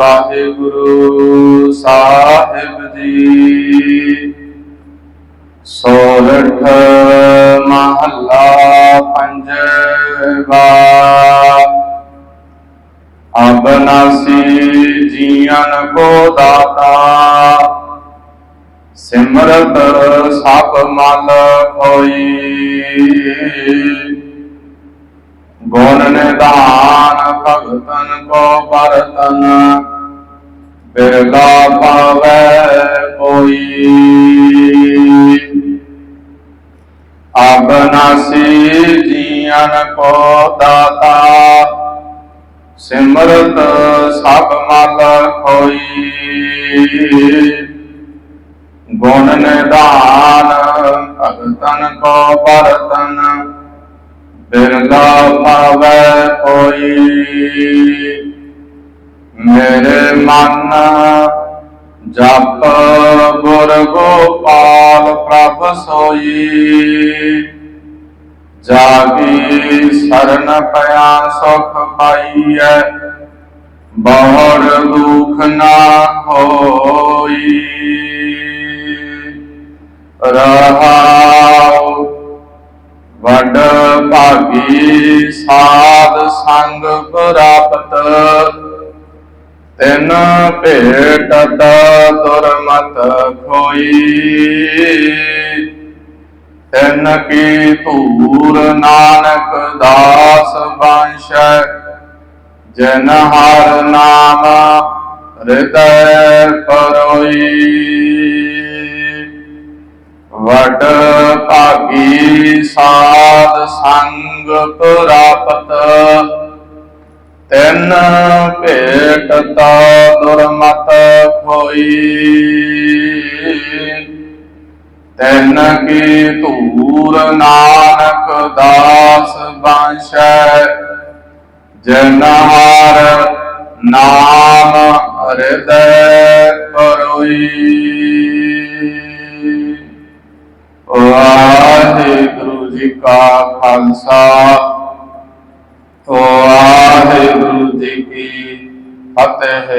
ਵਾਹਿਗੁਰੂ ਸਾਹਿਬ ਜੀ। ਸੋਰਠ ਮਹੱਲਾ ਪੰਜਵਾ। ਅਬਨਾਸੀ ਜੀਵਨ ਕੋ ਦਾਤਾ। ਸਿਮਰਤ ਸਭ ਮਲ ਹੋਈ। ਗੁਣ ਨਿਧਾਨ ਭਗਤਨ ਕੋ ਪਰਤਨ ਬਿਰਲਾ ਪਾਵੈ ਕੋਈ। ਅਬਨਾਸੀ ਜੀਵਨ ਕੋ ਦਾਤਾ, ਸਿਮਰਤ ਸਭ ਮਲ ਹੋਈ। ਗੁਣ ਨਿਧਾਨ ਅਗਤਨ ਕੋ ਪਰਤਨ ਬਿਰਲਾ ਪਾਵੈ ਕੋਈ। ਮੇਰੇ ਮਨ ਜਪ ਗੁਰ ਗੋਪਾਲ ਪ੍ਰਭ ਸੋਈ। ਜਾਗੀ ਸਰਨ ਪਿਆ ਸੁਖ ਪਾਈਐ ਬਹੁਰ ਦੁਖ ਨਾ ਹੋਈ। ਰਹਾਉ ਵਡ ਭਾਗੀ ਸਾਧ ਸੰਗ ਪ੍ਰਾਪਤ। ਤਿਨ ਭੇਟਤ ਦੁਰਮਤ ਖੋਈ। ਤਿਨ ਕੀ ਧੂਰ ਨਾਨਕ ਦਾਸ ਬੰਸ਼ੈ, ਜਨ ਹਰ ਨਾਮ ਹਿਰਦੈ ਪਰੋਈ। ਵਡ ਭਾਗੀ ਸਾਧ ਸੰਗ ਪ੍ਰਾਪਤ ਤੈਨ ਭੇਟ ਭੇਟਤ ਦੁਰਮਤ ਹੋਈ ਤੈਨ ਕੀ ਧੂਰ ਨਾਨਕ ਦਾਸ ਬਾਸ਼ੈ ਜਨ ਨਾਮ ਹਿਰਦੈ ਕਰੋਈ ਵਾਹਿਗੁਰੂ ਜੀ ਕਾ ਖਾਲਸਾ। ਜੀ ਕੀ ਫਤਿਹ